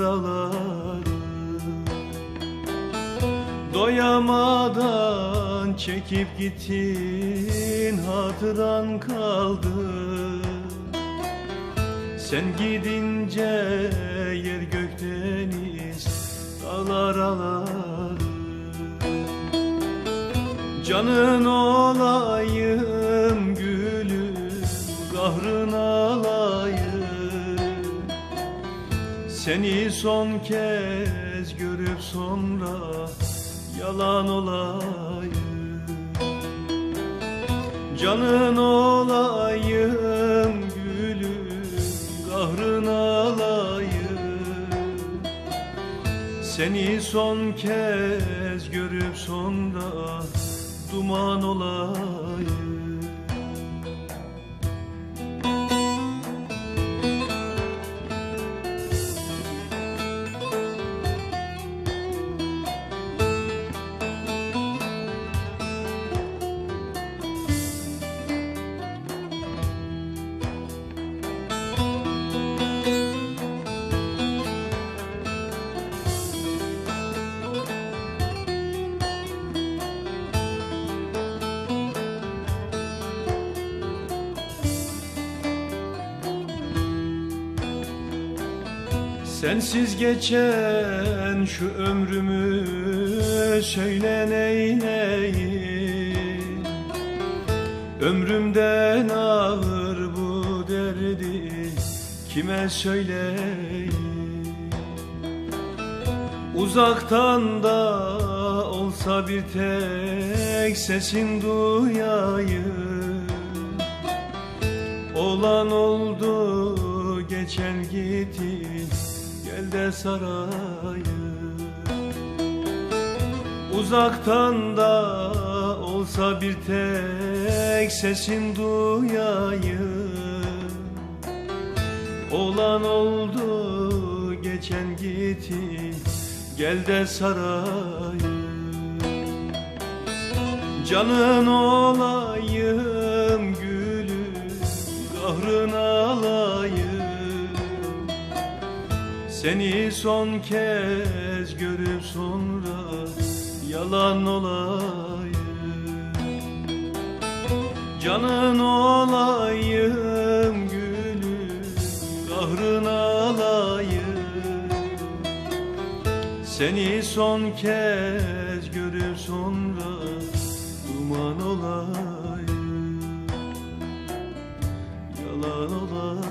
ağlar Doyamadan çekip gittin hatıran kaldı. Sen gidince yer gök deniz dağlar ağlar. Canın olayım gülüm kahrın alayım Seni son kez görüp sonra yalan olayım. Canın olayım gülüm kahrın alayım. Seni son kez görüp sonra duman olayım Sensiz geçen şu ömrümü söyle neyleyim Ömrümden ağır bu derdi kime söyleyeyim? Uzaktan da olsa bir tek sesin duyayım. Olan oldu geçen gitti Gel de sarayım Uzaktan da olsa bir tek sesin duyayım. Olan oldu geçen gitti Gel de sarayım. Canın olayım Seni son kez görüp sonra Yalan olayım. Canın olayım gülüm Kahrın alayım. Seni son kez görüp sonra Duman olayım. Yalan olayım